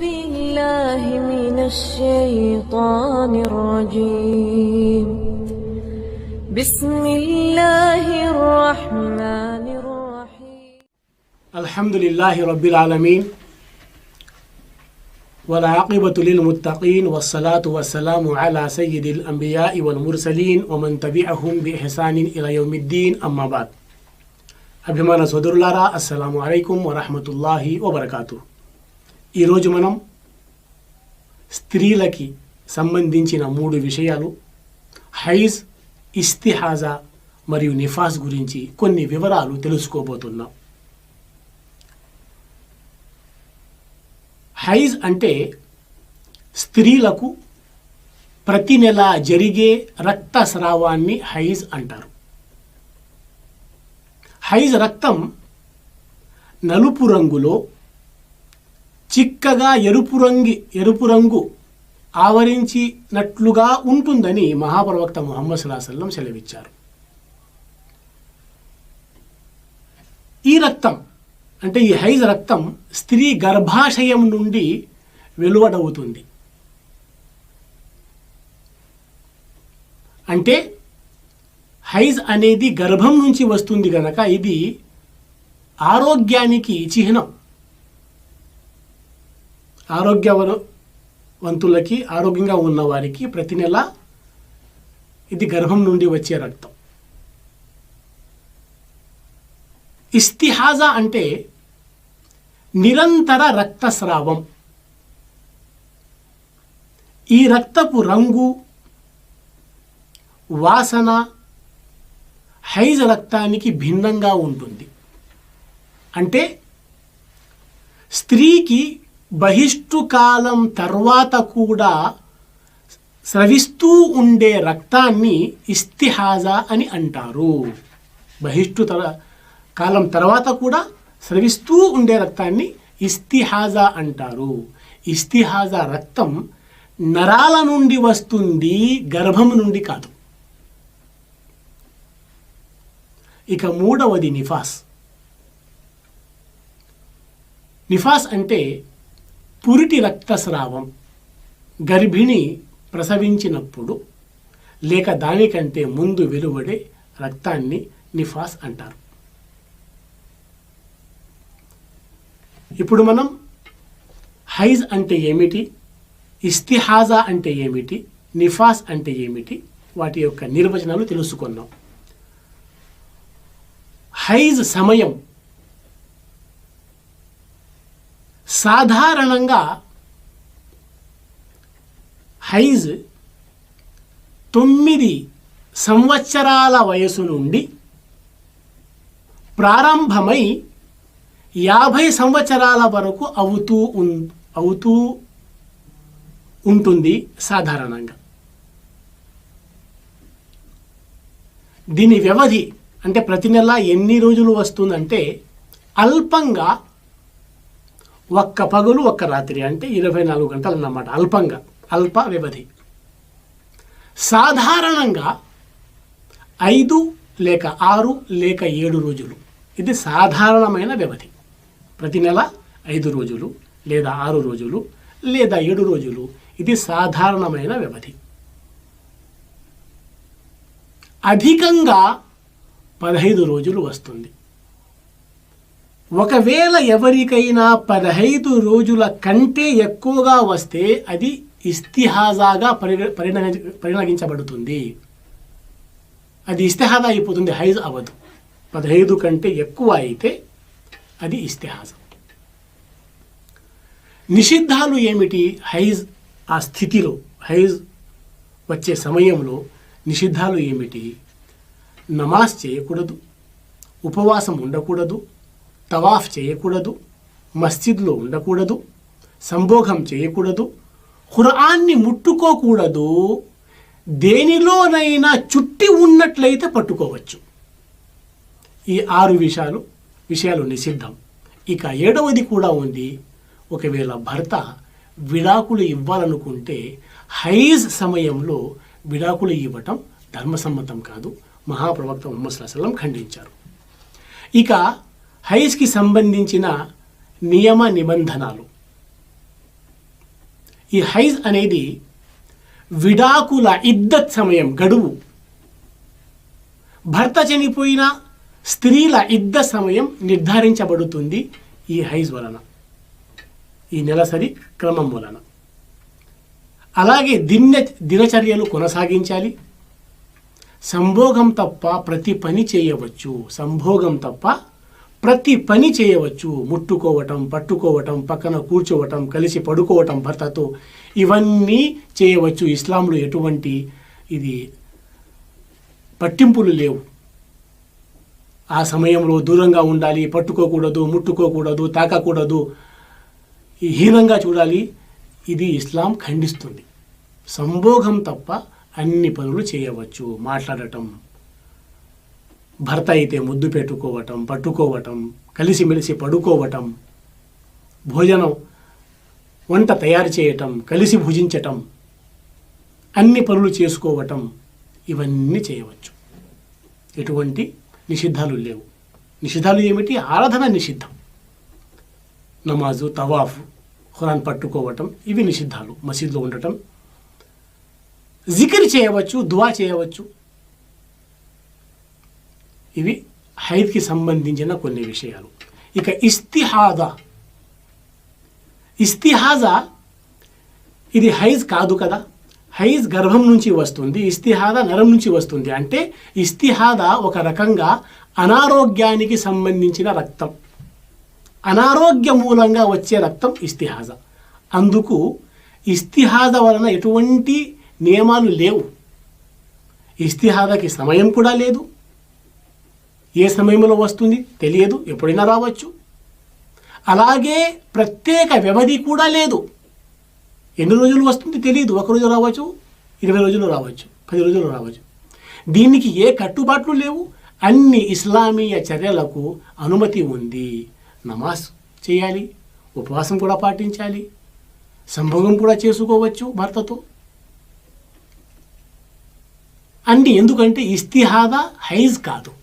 بالله من الشيطان الرجيم. بسم الله الرحمن الرحيم. الحمد لله رب العالمين والعاقبة للمتقين والصلاة والسلام على سيد الأنبياء والمرسلين ومن تبعهم بإحسان إلى يوم الدين. أما بعد أبي صدر الله السلام عليكم ورحمة الله وبركاته. ఈరోజు మనం స్త్రీలకి సంబంధించిన మూడు విషయాలు హైజ్ ఇస్తిహాజా మరియు నిఫాస్ గురించి కొన్ని వివరాలు తెలుసుకోబోతున్నాం. హైజ్ అంటే స్త్రీలకు ప్రతి నెల జరిగే రక్తస్రావాన్ని హైజ్ అంటారు. హైజ్ రక్తం నలుపు రంగులో చిక్కగా ఎరుపు రంగి ఎరుపు రంగు ఆవరించినట్లుగా ఉంటుందని మహాప్రవక్త ముహమ్మద్ సల్లాహం సెలవిచ్చారు. ఈ రక్తం అంటే ఈ హైజ్ రక్తం స్త్రీ గర్భాశయం నుండి వెలువడవుతుంది. అంటే హైజ్ అనేది గర్భం నుంచి వస్తుంది గనక ఇది ఆరోగ్యానికి చిహ్నం. ఆరోగ్యవంతులకి ఆరోగ్యంగా ఉన్న వారికి ప్రతి నెల ఇది గర్భం నుండి వచ్చే రక్తం. ఇస్తిహాజా అంటే నిరంతర రక్తస్రావం. ఈ రక్తపు రంగు వాసన హైజ రక్తానికి భిన్నంగా ఉంటుంది. అంటే స్త్రీకి బహిష్టు కాలం తర్వాత కూడా స్రవిస్తూ ఉండే రక్తాన్ని ఇస్తిహాజా అని అంటారు. బహిష్టు తర కాలం తర్వాత కూడా స్రవిస్తూ ఉండే రక్తాన్ని ఇస్తిహాజా అంటారు. ఇస్తిహాజా రక్తం నరాల నుండి వస్తుంది గర్భం నుండి కాదు. ఇక మూడవది నిఫాస్. నిఫాస్ అంటే పురిటి రక్తస్రావం గర్భిణి ప్రసవించినప్పుడు లేక దానికంటే ముందు వెలువడే రక్తాన్ని నిఫాస్ అంటారు. ఇప్పుడు మనం హైజ్ అంటే ఏమిటి? ఇస్తిహాజా అంటే ఏమిటి? నిఫాస్ అంటే ఏమిటి? వాటి యొక్క నిర్వచనాలు తెలుసుకున్నాం. హైజ్ సమయం సాధారణంగా హైజ్ తొమ్మిది సంవత్సరాల వయసు నుండి ప్రారంభమై యాభై సంవత్సరాల వరకు అవుతూ ఉన్ అవుతూ ఉంటుంది సాధారణంగా. దీని వ్యవధి అంటే ప్రతి నెల ఎన్ని రోజులు వస్తుందంటే అల్పంగా ఒక్క పగులు ఒక్క రాత్రి అంటే ఇరవై నాలుగు గంటలు అన్నమాట అల్పంగా అల్ప వ్యవధి. సాధారణంగా ఐదు లేక ఆరు లేక ఏడు రోజులు. ఇది సాధారణమైన వ్యవధి. ప్రతి నెల ఐదు రోజులు లేదా ఆరు రోజులు లేదా ఏడు రోజులు. ఇది సాధారణమైన వ్యవధి. అధికంగా పదహైదు రోజులు వస్తుంది. ఒకవేళ ఎవరికైనా పదహైదు రోజుల కంటే ఎక్కువగా వస్తే అది ఇస్తిహాజాగా పరిగ పరిణగి పరిణగించబడుతుంది అది ఇస్తిహాజా అయిపోతుంది హైజ్ అవ్వదు. పదహైదు కంటే ఎక్కువ అయితే అది ఇస్తిహాజా. నిషిద్ధాలు ఏమిటి? హైజ్ ఆ స్థితిలో హైజ్ వచ్చే సమయంలో నిషిద్ధాలు ఏమిటి? నమాజ్ చేయకూడదు ఉపవాసం ఉండకూడదు తవాఫ్ చేయకూడదు మస్జిద్లో ఉండకూడదు సంభోగం చేయకూడదు ఖురాన్ని ముట్టుకోకూడదు దేనిలోనైనా చుట్టి ఉన్నట్లయితే పట్టుకోవచ్చు. ఈ ఆరు విషయాలు విషయాలు నిషిద్ధం. ఇక ఏడవది కూడా ఉంది ఒకవేళ భర్త విడాకులు ఇవ్వాలనుకుంటే హైజ్ సమయంలో విడాకులు ఇవ్వటం ధర్మసమ్మతం కాదు మహాప్రవక్త ముహమ్మద్ సల్లం ఖండించారు. ఇక హైస్కి సంబంధించిన నియమ నిబంధనలు. ఈ హైజ్ అనేది విడాకుల ఇద్దత్ సమయం గడువు. భర్త చనిపోయిన స్త్రీల ఇద్ద సమయం నిర్ధారించబడుతుంది ఈ హైజ్ వలన. ఈ నెలసరి క్రమం వలన. అలాగే దిన దినచర్యలు కొనసాగించాలి. సంభోగం తప్ప ప్రతి పని చేయవచ్చు. సంభోగం తప్ప ప్రతి పని చేయవచ్చు. ముట్టుకోవటం పట్టుకోవటం పక్కన కూర్చోవటం కలిసి పడుకోవటం భర్తతో ఇవన్నీ చేయవచ్చు. ఇస్లాంలో ఎటువంటి ఇది పట్టింపులు లేవు. ఆ సమయంలో దూరంగా ఉండాలి పట్టుకోకూడదు ముట్టుకోకూడదు తాకకూడదు. హీనంగా చూడాలి. ఇది ఇస్లాం ఖండిస్తుంది. సంభోగం తప్ప అన్ని పనులు చేయవచ్చు. మాట్లాడటం భర్త అయితే ముద్దు పెట్టుకోవటం పట్టుకోవటం కలిసిమెలిసి పడుకోవటం భోజనం వంట తయారు చేయటం కలిసి భుజించటం అన్ని పనులు చేసుకోవటం ఇవన్నీ చేయవచ్చు. ఎటువంటి నిషిద్ధాలు లేవు. నిషిద్ధాలు ఏమిటి? ఆరాధన నిషిద్ధం. నమాజు తవాఫ్ ఖురాన్ పట్టుకోవటం ఇవి నిషిద్ధాలు. మసీద్లో ఉండటం. జికిర్ చేయవచ్చు దువా చేయవచ్చు. ఇవి హైద్కి సంబంధించిన కొన్ని విషయాలు. ఇక ఇస్తిహాదా. ఇస్తిహాజా ఇది హైజ్ కాదు కదా. హైజ్ గర్భం నుంచి వస్తుంది ఇస్తిహాద నరం నుంచి వస్తుంది. అంటే ఇస్తిహాద ఒక రకంగా అనారోగ్యానికి సంబంధించిన రక్తం. అనారోగ్య మూలంగా వచ్చే రక్తం ఇస్తిహాజ. అందుకు ఇస్తిహాద వలన ఎటువంటి నియమాలు లేవు. ఇస్తిహాదకి సమయం కూడా లేదు. ఏ సమయంలో వస్తుంది? తెలియదు. ఎప్పుడైనా రావచ్చు. అలాగే ప్రత్యేక వ్యవధి కూడా లేదు. ఎన్ని రోజులు వస్తుంది తెలియదు. ఒక రోజు రావచ్చు ఇరవై రోజులు రావచ్చు పది రోజులు రావచ్చు. దీనికి ఏ కట్టుబాట్లు లేవు. అన్ని ఇస్లామీయ చర్యలకు అనుమతి ఉంది. నమాజ్ చేయాలి ఉపవాసం కూడా పాటించాలి సంభోగం కూడా చేసుకోవచ్చు భర్తతో. అన్ని ఎందుకంటే ఇస్తిహాద హైజ్ కాదు.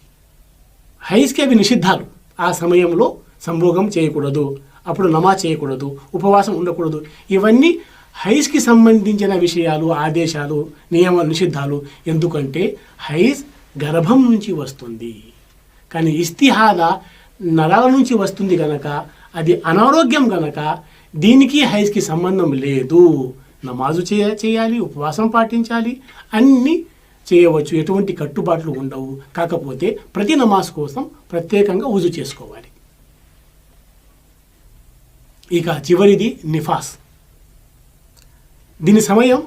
హైస్కి అవి నిషిద్ధాలు. ఆ సమయంలో సంభోగం చేయకూడదు అప్పుడు నమాజ్ చేయకూడదు ఉపవాసం ఉండకూడదు. ఇవన్నీ హైస్కి సంబంధించిన విషయాలు ఆదేశాలు నియమ నిషిద్ధాలు. ఎందుకంటే హైస్ గర్భం నుంచి వస్తుంది. కానీ ఇస్తిహాద నరాల నుంచి వస్తుంది గనక అది అనారోగ్యం గనక దీనికి హైస్కి సంబంధం లేదు. నమాజు చేయ చేయాలి ఉపవాసం పాటించాలి అన్నీ చేయవచ్చు ఎటువంటి కట్టుబాట్లు ఉండవు. కాకపోతే ప్రతి నమాజ్ కోసం ప్రత్యేకంగా ఉజు చేసుకోవాలి. ఇక చివరిది నిఫాస్. దీని సమయం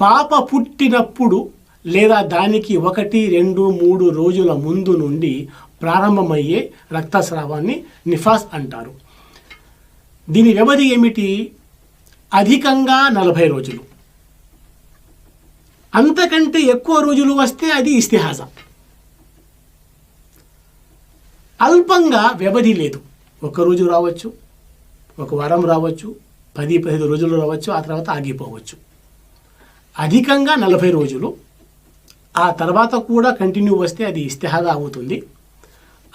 పాప పుట్టినప్పుడు లేదా దానికి ఒకటి రెండు మూడు రోజుల ముందు నుండి ప్రారంభమయ్యే రక్తస్రావాన్ని నిఫాస్ అంటారు. దీని వ్యవధి ఏమిటి? అధికంగా నలభై రోజులు. అంతకంటే ఎక్కువ రోజులు వస్తే అది ఇస్తిహాజ. అల్పంగా వ్యవధి లేదు. ఒక రోజు రావచ్చు ఒక వారం రావచ్చు పది పదిహేను రోజులు రావచ్చు ఆ తర్వాత ఆగిపోవచ్చు. అధికంగా నలభై రోజులు ఆ తర్వాత కూడా కంటిన్యూ వస్తే అది ఇస్తిహాద అవుతుంది.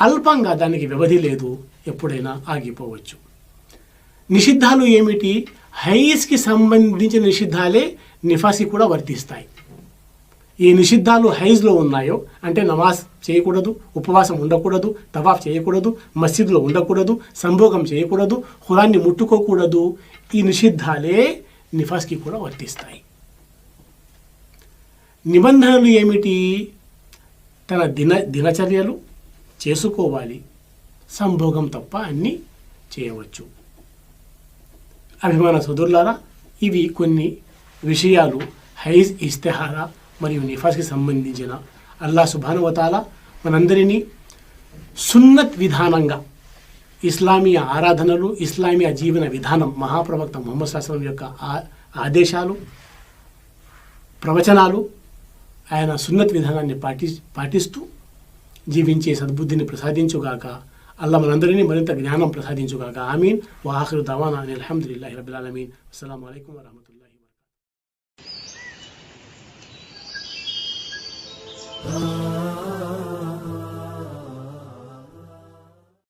అల్పంగా దానికి వ్యవధి లేదు ఎప్పుడైనా ఆగిపోవచ్చు. నిషిద్ధాలు ఏమిటి? హైస్కి సంబంధించిన నిషిద్ధాలే నిఫాసి కూడా వర్తిస్తాయి. ఈ నిషిద్ధాలు హైజ్లో ఉన్నాయో అంటే నమాజ్ చేయకూడదు ఉపవాసం ఉండకూడదు తవాఫ్ చేయకూడదు మస్జిద్లో ఉండకూడదు సంభోగం చేయకూడదు హురాన్ని ముట్టుకోకూడదు ఈ నిషిద్ధాలే నిఫాస్కి కూడా వర్తిస్తాయి. నిబంధనలు ఏమిటి? తన దిన దినచర్యలు చేసుకోవాలి సంభోగం తప్ప అన్నీ చేయవచ్చు. అభిమాన సోదరులారా ఇవి కొన్ని విషయాలు హైజ్ ఇస్తెహారా మరియు నిఫాస్కి సంబంధించిన అల్లా సుభానువతాల మనందరినీ సున్నత్ విధానంగా ఇస్లామీయ ఆరాధనలు ఇస్లామీయ జీవన విధానం మహాప్రవక్త మొహమ్మద్ శాస్త్రం యొక్క ఆ- ఆదేశాలు ప్రవచనాలు ఆయన సున్నత్ విధానాన్ని పాటి పాటిస్తూ జీవించే సద్బుద్ధిని ప్రసాదించుగాక అల్లా మనందరినీ మరింత జ్ఞానం ప్రసాదించుగాక. ఆమీన్. వాహరు దవానా అని అల్హమ్దుల్లాహి రబ్బిల్ ఆలమీన్. అస్సలాము 嗯。